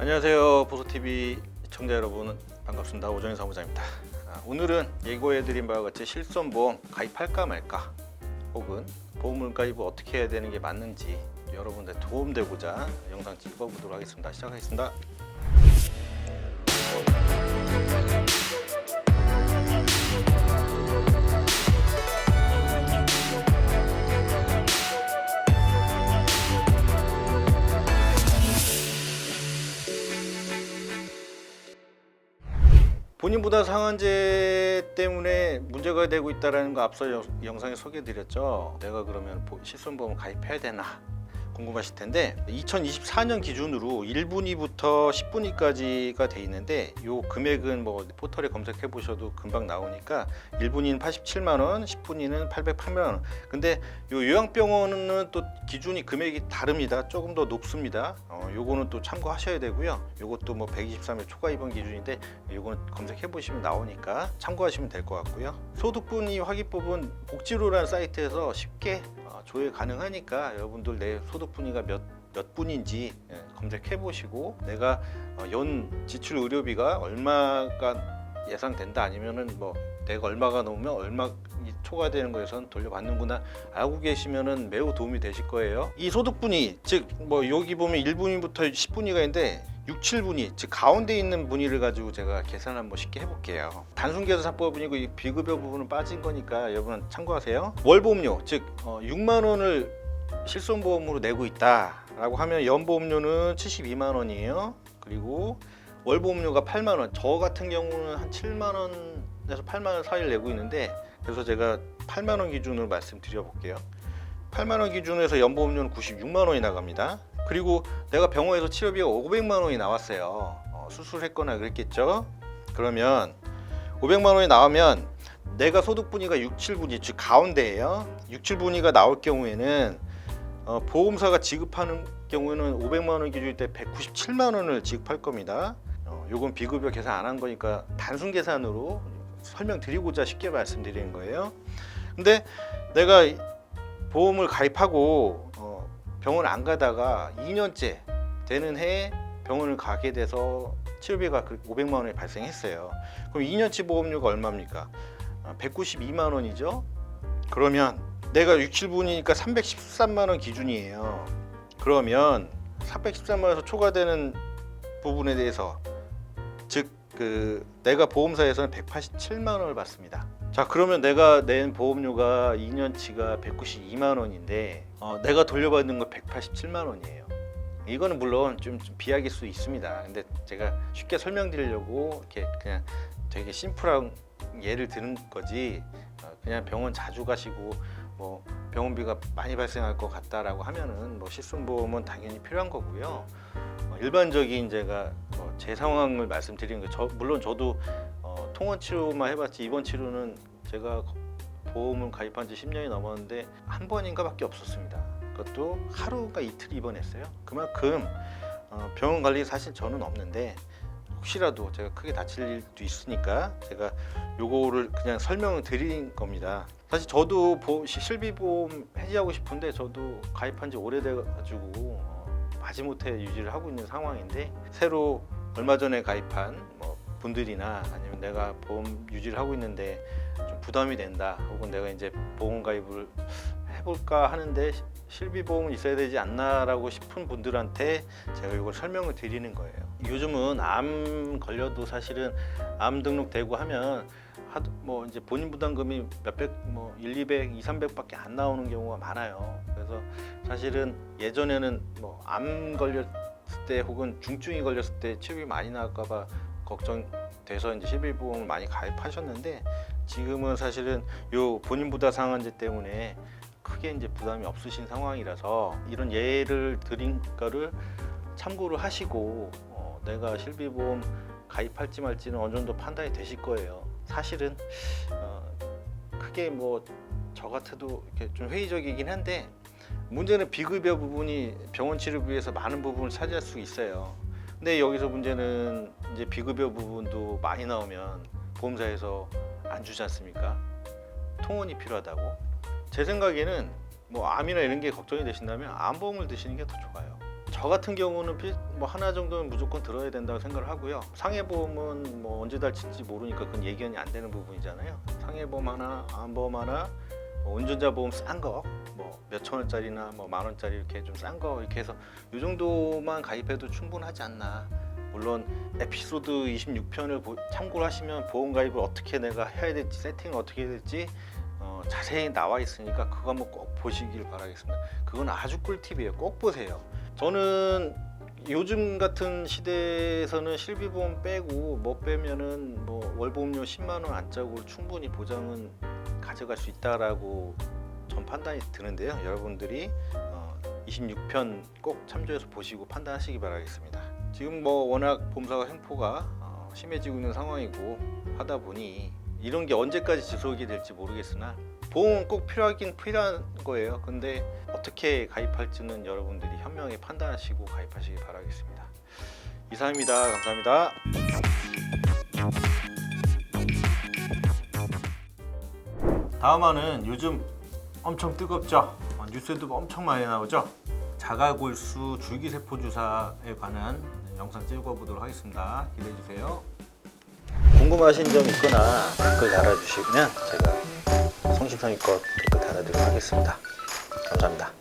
안녕하세요 보소TV 시청자 여러분. 반갑습니다. 오정현 사무장입니다. 아, 오늘은 예고해드린 바와 같이 실손보험 가입할까 말까 혹은 보험을 가입을 어떻게 해야 되는 게 맞는지 여러분들 도움되고자 영상 찍어보도록 하겠습니다. 시작하겠습니다 본인 부담 상한제 때문에 문제가 되고 있다는 거 앞서 영, 영상에 소개해드렸죠. 내가 그러면 보- 실손보험 가입해야 되나 궁금하실 텐데 2024년 기준으로 1분위부터 10분위까지가 돼 있는데 요 금액은 뭐 포털에 검색해 보셔도 금방 나오니까 1분위는 87만 원, 10분위는 808만 원. 근데 요 요양병원은 또 기준이 금액이 다릅니다. 조금 더 높습니다. 어, 요거는 또 참고하셔야 되고요. 요것도 뭐 123일 초과 입원 기준인데 요거는 검색해 보시면 나오니까 참고하시면 될 것 같고요. 소득분위 확인법은 복지로라는 사이트에서 쉽게 어, 조회 가능하니까 여러분들 내 소득 분위가 몇 몇 분인지 예, 검색해 보시고 내가 어, 연 지출 의료비가 얼마가 예상된다 아니면은 뭐 내가 얼마가 넘으면 얼마 이 초과되는 거에선 돌려받는구나 알고 계시면은 매우 도움이 되실 거예요. 이 소득분위 즉 뭐 여기 보면 1분위부터 10분위가 있는데 6, 7분위 즉 가운데 있는 분위를 가지고 제가 계산 한번 쉽게 해볼게요. 단순 계산사법이고 이 비급여 부분은 빠진 거니까 여러분 참고하세요. 월보험료 즉 어, 6만 원을 실손보험으로 내고 있다라고 하면 연보험료는 72만 원이에요. 그리고 월보험료가 8만 원. 저 같은 경우는 한 7만 원에서 8만 원 사이를 내고 있는데 그래서 제가 8만 원 기준으로 말씀드려 볼게요. 8만 원 기준에서 연보험료는 96만 원이 나갑니다. 그리고 내가 병원에서 치료비가 500만 원이 나왔어요. 어, 수술했거나 그랬겠죠. 그러면 500만 원이 나오면 내가 소득 분위가 6, 7분위 즉 가운데예요. 6, 7분위가 나올 경우에는 어, 보험사가 지급하는 경우에는 500만 원 기준일 때 197만 원을 지급할 겁니다. 어, 요건 비급여 계산 안 한 거니까 단순 계산으로 설명드리고자 쉽게 말씀드리는 거예요. 근데 내가 이- 보험을 가입하고 어, 병원 안 가다가 2년째 되는 해에 병원을 가게 돼서 치료비가 500만 원이 발생했어요. 그럼 2년치 보험료가 얼마입니까? 192만 원이죠. 그러면 내가 6, 7분이니까 313만 원 기준이에요. 그러면 313만 원에서 초과되는 부분에 대해서 즉 그 내가 보험사에서는 187만 원을 받습니다. 자 그러면 내가 낸 보험료가 2년치가 192만 원인데 어, 내가 돌려받는 거 187만 원이에요. 이거는 물론 좀, 좀 비약일 수 있습니다. 근데 제가 쉽게 설명드리려고 이렇게 그냥 되게 심플한 예를 드는 거지 어, 그냥 병원 자주 가시고 뭐 병원비가 많이 발생할 것 같다라고 하면은 뭐 실손보험은 당연히 필요한 거고요. 어, 일반적인 제가 뭐 제 상황을 말씀드리는 거, 저 물론 저도 어, 통원 치료만 해봤지 입원 치료는 제가 보험을 가입한 지 10년이 넘었는데 한 번인가밖에 없었습니다. 그것도 하루가 이틀 입원했어요. 그만큼 어, 병원 관리 사실 저는 없는데 혹시라도 제가 크게 다칠 일도 있으니까 제가 요거를 그냥 설명을 드린 겁니다. 사실 저도 보, 시- 실비보험 해지하고 싶은데 저도 가입한 지 오래돼가지고 어, 마지못해 유지를 하고 있는 상황인데 새로 얼마 전에 가입한 뭐 분들이나 아니면 내가 보험 유지를 하고 있는데 좀 부담이 된다 혹은 내가 이제 보험 가입을 해볼까 하는데 시- 실비보험은 있어야 되지 않나라고 싶은 분들한테 제가 이걸 설명을 드리는 거예요. 요즘은 암 걸려도 사실은 암 등록되고 하면 하도 뭐 이제 본인 부담금이 몇백 뭐 1, 200, 2, 300밖에 안 나오는 경우가 많아요. 그래서 사실은 예전에는 뭐 암 걸렸을 때 혹은 중증이 걸렸을 때 치료비 많이 나올까 봐 걱정돼서 이제 실비보험을 많이 가입하셨는데 지금은 사실은 요 본인 부담 상한제 때문에 크게 이제 부담이 없으신 상황이라서 이런 예를 드린 거를 참고를 하시고 어, 내가 실비보험 가입할지 말지는 어느 정도 판단이 되실 거예요. 사실은 어, 크게 뭐 저 같아도 이렇게 좀 회의적이긴 한데 문제는 비급여 부분이 병원 치료비에서 많은 부분을 차지할 수 있어요. 근데 여기서 문제는 이제 비급여 부분도 많이 나오면 보험사에서 안 주지 않습니까? 통원이 필요하다고. 제 생각에는 뭐 암이나 이런 게 걱정이 되신다면 암보험을 드시는 게 더 좋아요. 저 같은 경우는 필- 뭐 하나 정도는 무조건 들어야 된다고 생각을 하고요. 상해보험은 뭐 언제 다칠지 모르니까 그건 예견이 안 되는 부분이잖아요. 상해보험 하나, 안보험 하나, 뭐 운전자 보험 싼 거, 뭐 몇천 원짜리나 뭐 만 원짜리 이렇게 좀 싼 거 이렇게 해서 이 정도만 가입해도 충분하지 않나. 물론 에피소드 26편을 참고를 하시면 보험 가입을 어떻게 내가 해야 될지 세팅을 어떻게 해야 될지 어, 자세히 나와 있으니까 그거 한번 꼭 보시길 바라겠습니다. 그건 아주 꿀팁이에요. 꼭 보세요. 저는 요즘 같은 시대에서는 실비보험 빼고 뭐 빼면은 뭐 월보험료 10만 원 안짝으로 충분히 보장은 가져갈 수 있다라고 전 판단이 드는데요. 여러분들이 어, 26편 꼭 참조해서 보시고 판단하시기 바라겠습니다. 지금 뭐 워낙 보험사가 횡포가 어, 심해지고 있는 상황이고 하다 보니 이런 게 언제까지 지속이 될지 모르겠으나 보험은 꼭 필요하긴 필요한 거예요. 근데 어떻게 가입할지는 여러분들이 현명히 판단하시고 가입하시기 바라겠습니다. 이상입니다. 감사합니다. 다음화는 요즘 엄청 뜨겁죠. 어, 뉴스에도 엄청 많이 나오죠. 자가골수 줄기세포 주사에 관한 영상 찍어보도록 하겠습니다. 기대해 주세요. 궁금하신 점 있거나 댓글 달아주시면 제가 성심성의껏 댓글 달아드리도록 하겠습니다. 감사합니다.